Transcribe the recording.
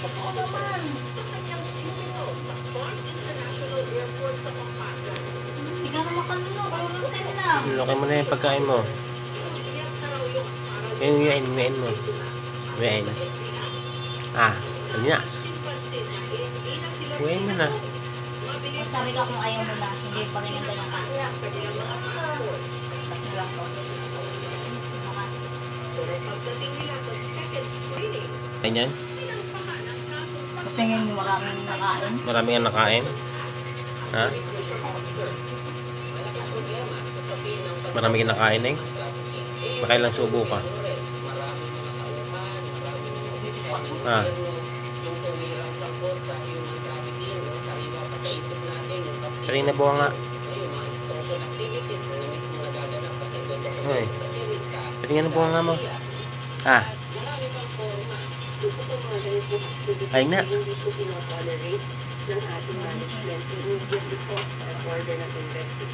Naman. sa kanyang cubicle sa Clark International Airport sa Pampanga. Hindi ka na makalunok. Uluntin lang. Laki mo na yung pagkain mo. Yung ngayon, ngayon mo. FBI. Ah, sabi na. Ngayon mo na. Sabi ka kung ayaw mo na, hindi pa rin ka. ang mga passport. Tapos na lang to. Saka, Pero pagdating nila sa second screening, Ganyan. Tingin mo maraming nakain. Marami nga nakain. Ha? Marami ka nakain eh. Makailang subo ka. Ah. Kanina buwa nga. Hoy. Kanina buwa nga mo. Ah. Ay na. Hindi pinotolerate ng ating management immediately po sa order investigation.